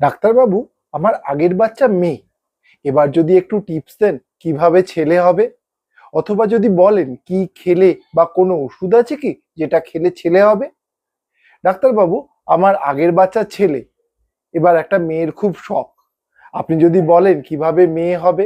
ডাক্তারবাবু, আমার আগের বাচ্চা মেয়ে। এবার যদি একটু টিপস দেন, কীভাবে ছেলে হবে? অথবা যদি বলেন, কি খেলে বা কোনো ওষুধ আছে কি, যেটা খেলে ছেলে হবে? ডাক্তারবাবু, আমার আগের বাচ্চা ছেলে। এবার একটা মেয়ের খুব শখ। আপনি যদি বলেন, কীভাবে মেয়ে হবে?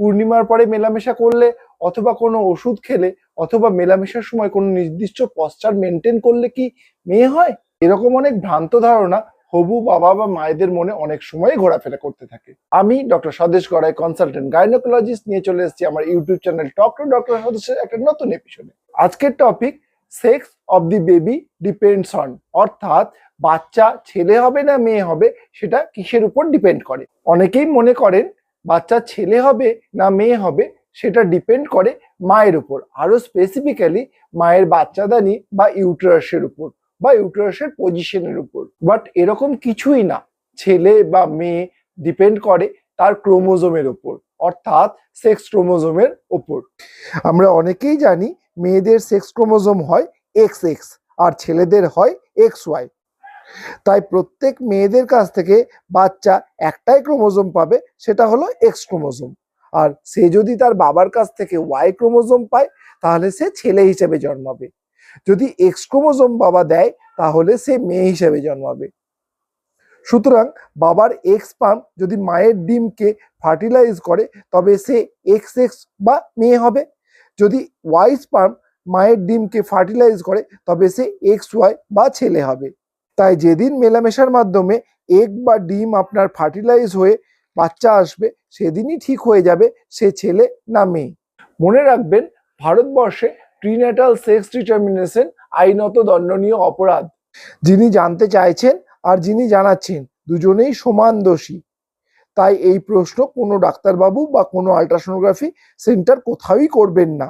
পূর্ণিমার পরে মেলামেশা করলে অথবা কোনো ওষুধ খেলে, অথবা মেলামেশার সময় কোনো নির্দিষ্ট পশ্চার মেনটেন করলে কি মেয়ে হয়? এরকম অনেক ভ্রান্ত ধারণা হবু বাবা বা মায়েদের মনে অনেক সময় ঘোরাফেরা করতে থাকে। আমি ডক্টর স্বদেশ গড়াই কনসালটেন্ট গাইনোকোলজিস্ট নিয়ে চলে এসেছি আমার YouTube channel talk to doctor স্বদেশের একটা নতুন এপিসোডে আজকের topic sex of the baby depends on অর্থাৎ বাচ্চা ছেলে হবে না মেয়ে হবে সেটা কিসের উপর ডিপেন্ড করে? অনেকেই মনে করেন বাচ্চা ছেলে হবে না মেয়ে হবে সেটা ডিপেন্ড করে মায়ের উপর। আরও স্পেসিফিক্যালি মায়ের বাচ্চাদানি বা ইউটেরাসের উপর। বা ইউটেরাসের পজিশনের উপর। বাট এরকম কিছুই না। ছেলে বা মেয়ে ডিপেন্ড করে তার ক্রোমোজোমের উপর। অর্থাৎ সেক্স ক্রোমোজোমের উপর। আমরা অনেকেই জানি মেয়েদের সেক্স ক্রোমোজোম হয় এক্স এক্স আর ছেলেদের হয় এক্স ওয়াই তাই প্রত্যেক মেয়েদের কাছ থেকে বাচ্চা একটাই ক্রোমোজোম পাবে, সেটা হলো এক্স ক্রোমোজোম আর সে যদি তার বাবার কাছ থেকে ওয়াই ক্রোমোজোম পায়, তাহলে সে ছেলে হিসেবে জন্মাবে। যদি এক্স ক্রোমোজোম বাবা দেয়, তাহলে সে মেয়ে হিসেবে জন্মাবে। সুতরাং বাবার এক্স পাম যদি মায়ের ডিমকে ফার্টিলাইজ করে, তবে সে এক্স এক্স বা মেয়ে হবে। যদি ওয়াই স্পার্ম মায়ের ডিমকে ফার্টিলাইজ করে, তবে সে এক্স ওয়াই বা ছেলে হবে। তাই যেদিন মেলামেশার মাধ্যমে এগ বা ডিম আপনার ফার্টিলাইজ হয়ে বাচ্চা আসবে, সেদিনই ঠিক হয়ে যাবে সে ছেলে না মেয়ে। মনে রাখবেন, ভারতবর্ষে প্রিন্যাটাল সেক্স ডিটারমিনেশন আইনত দণ্ডনীয় অপরাধ। যিনি জানতে চাইছেন আর যিনি জানাচ্ছেন, দুজনেই সমান দোষী। তাই এই প্রশ্ন কোনো ডাক্তারবাবু বা কোনো আল্ট্রাসোনোগ্রাফি সেন্টার কোথাওই করবেন না।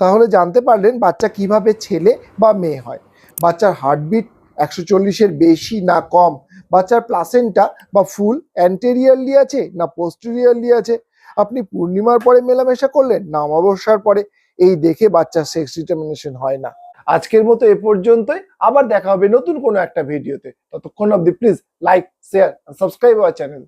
তাহলে জানতে পারলেন বাচ্চা কীভাবে ছেলে বা মেয়ে হয়। বাচ্চার হার্টবিট একশো চল্লিশের বেশি না কম? বাচ্চার প্লাসেন্টা বা ফুল অ্যান্টেরিয়ারলি আছে না পোস্টেরিয়ারলি আছে? আপনি পূর্ণিমার পরে মেলামেশা করলেন না অমাবস্যার পরে? এই দেখে বাচ্চার সেক্স ডিটারমিনেশন হয় না। আজকের মতো এ পর্যন্তই। আবার দেখা হবে নতুন কোনো একটা ভিডিওতে। ততক্ষণ অব্দি please like share subscribe our channel